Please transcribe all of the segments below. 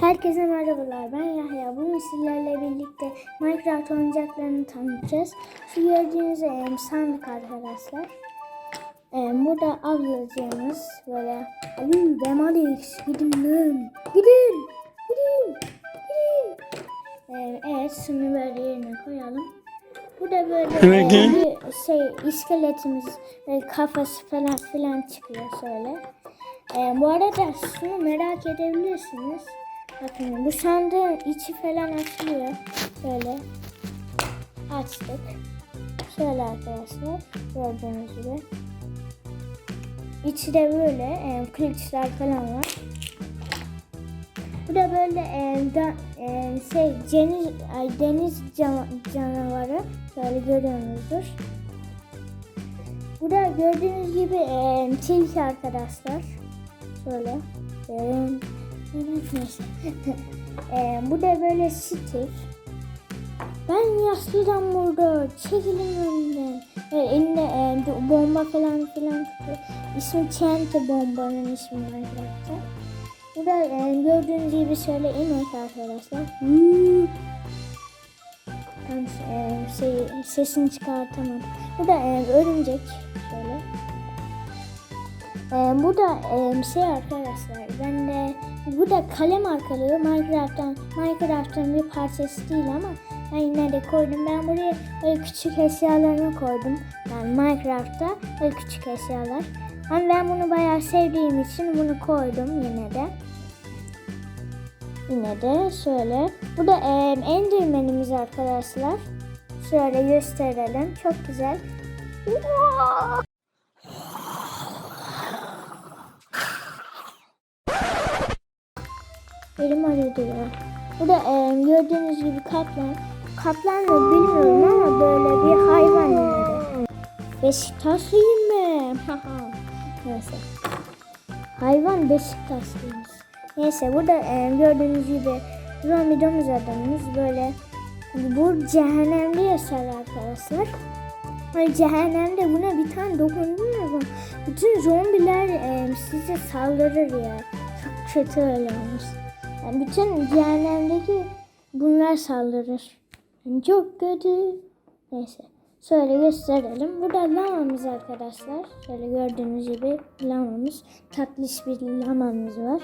Herkese merhabalar. Ben Yahya. Bugün sizlerle birlikte Minecraft oyuncaklarını tanıtacağız. Şu gördüğünüz em, sandık arkadaşlar. Em, burada ablacığımız böyle ben Alex. Gidin lan. Gidin. Gidin. Gidin. Em, evet şunu böyle yerine koyalım. Burada böyle em, bir şey iskeletimiz böyle kafası falan filan çıkıyor şöyle. Ee, bu arada şunu merak edebilirsiniz. Bakın bu sandığın içi falan açılıyor. Böyle açtık. Şöyle arkadaşlar gördüğünüz gibi. İçi de böyle e, kılıçlar falan var. Bu da böyle e, da, e, şey deniz, ay, deniz cana- canavarı böyle görüyorsunuzdur. Bu da gördüğünüz gibi e, tilki arkadaşlar. Şöyle. E, neyse. e, bu da böyle Steve. Ben yaşlıdan burada. Çekilin önümden. E, elinde e, bomba falan filan tutuyor. İsmi TNT bombanın ismi Minecraft'ta. Bu da e, gördüğünüz gibi şöyle inek arkadaşlar. Hmm. Tam e, şey, sesini çıkartamadım. Bu da e, örümcek. Şöyle. Ee, bu da e, şey arkadaşlar ben de bu da kalem arkalığı Minecraft'tan Minecraft'ın bir parçası değil ama ben yine de koydum. Ben buraya böyle küçük eşyalarımı koydum. Yani Minecraft'ta böyle küçük eşyalar. Ama ben bunu bayağı sevdiğim için bunu koydum yine de. Yine de şöyle. Bu da e, Enderman'imiz arkadaşlar. Şöyle gösterelim. Çok güzel. Elim aradı ya. Bu da e, gördüğünüz gibi kaplan. Kaplan mı bilmiyorum ama böyle bir hayvan yani. Beşiktaşlıyım ben. Neyse. Hayvan Beşiktaşlıymış. Neyse burada e, gördüğünüz gibi zombi domuz adamımız böyle bu cehennemde yaşar arkadaşlar. Hani cehennemde buna bir tane dokundunuz mu? Bütün zombiler e, size saldırır ya. Çok kötü öyle olmuş. Yani bütün cehennemdeki bunlar saldırır. Yani çok kötü. Neyse. Şöyle gösterelim. Burada lamamız arkadaşlar. Şöyle gördüğünüz gibi lamamız. Tatlış bir lamamız var.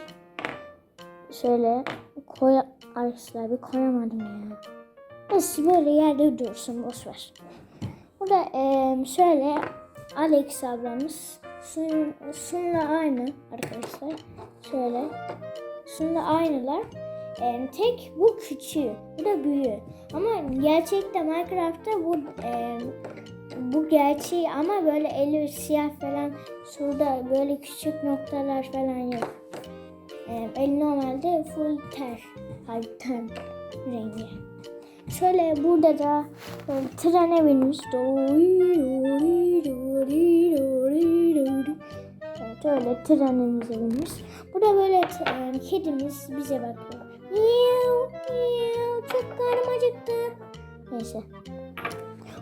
Şöyle koy arkadaşlar bir koyamadım ya. Neyse böyle yerde dursun boş ver. Burada eee, şöyle Alex ablamız şunun, şununla aynı arkadaşlar. Şöyle şununla aynılar. Eee, tek bu küçüğü, bu da büyüğü. Ama gerçekte Minecraft'ta bu eee, bu gerçeği ama böyle eli siyah falan şurada böyle küçük noktalar falan yok. Eee el normalde full ter, hayır rengi. Şöyle burada da böyle trene binmiş. Evet öyle trenimize binmiş. Burada böyle e, kedimiz bize bakıyor. Miyav, miyav, çok karnım acıktı. Neyse.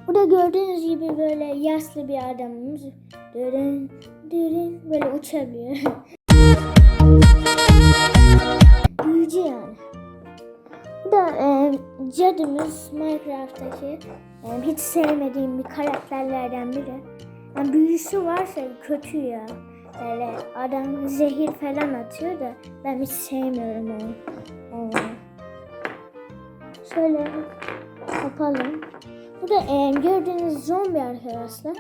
Burada gördüğünüz gibi böyle yaşlı bir adamımız. Dırın, dırın böyle uçabiliyor. Büyücü yani. Bu da e, cadımız Minecraft'taki e, hiç sevmediğim bir karakterlerden biri. Yani büyüsü varsa kötü ya. Böyle adam zehir falan atıyor da ben hiç sevmiyorum onu. onu. Şöyle yapalım. Bu da e, gördüğünüz zombi arkadaşlar.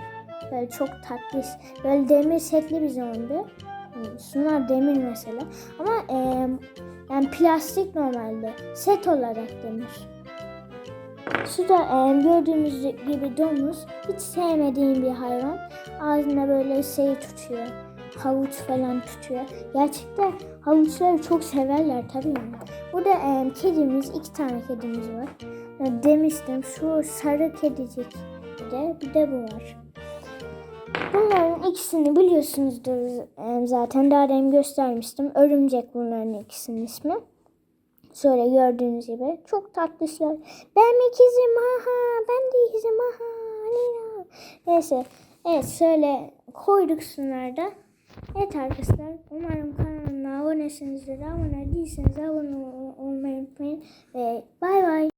Böyle çok tatlı. Böyle demir setli bir zombi. Şunlar demir mesela. Ama e, yani plastik normalde. Set olarak demir. Şu da e, gördüğünüz gibi domuz. Hiç sevmediğim bir hayvan. Ağzında böyle şey tutuyor. Havuç falan tutuyor. Gerçekten havuçları çok severler tabii. Yani. Burada e, kedimiz, iki tane kedimiz var. E, demiştim şu sarı kedicik de, bir de bu var. Bunların ikisini biliyorsunuzdur e, zaten. Daha demin göstermiştim. Örümcek bunların ikisinin ismi. Şöyle gördüğünüz gibi. Çok tatlışlar. Ben ikizim aha. Ben de ikizim aha. Neyse. Evet şöyle koyduk şunları da. Evet arkadaşlar umarım kanalıma abonesinizdir. Abone değilseniz abone olmayı unutmayın. Ve bay bay.